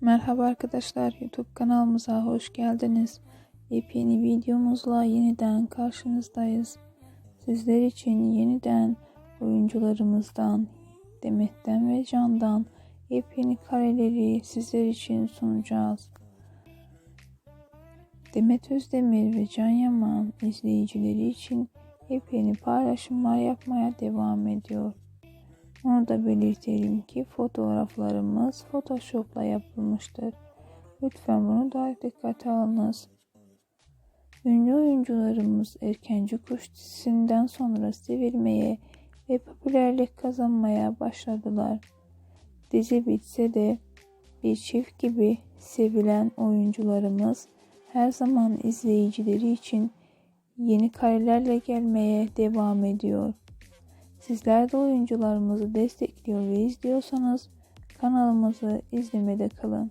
Merhaba arkadaşlar YouTube kanalımıza hoş geldiniz. Yepyeni videomuzla yeniden karşınızdayız. Sizler için yeniden oyuncularımızdan Demet'ten ve Can'dan yepyeni kareleri sizler için sunacağız. Demet Özdemir ve Can Yaman izleyicileri için yepyeni paylaşımlar yapmaya devam ediyor. Onu da belirtelim ki fotoğraflarımız Photoshop'la yapılmıştır. Lütfen bunu da dikkate alınız. Ünlü oyuncularımız Erkenci Kuş dizisinden sonra sevilmeye ve popülerlik kazanmaya başladılar. Dizi bitse de bir çift gibi sevilen oyuncularımız her zaman izleyicileri için yeni karelerle gelmeye devam ediyor. Sizler de oyuncularımızı destekliyor ve izliyorsanız kanalımızı izlemede kalın.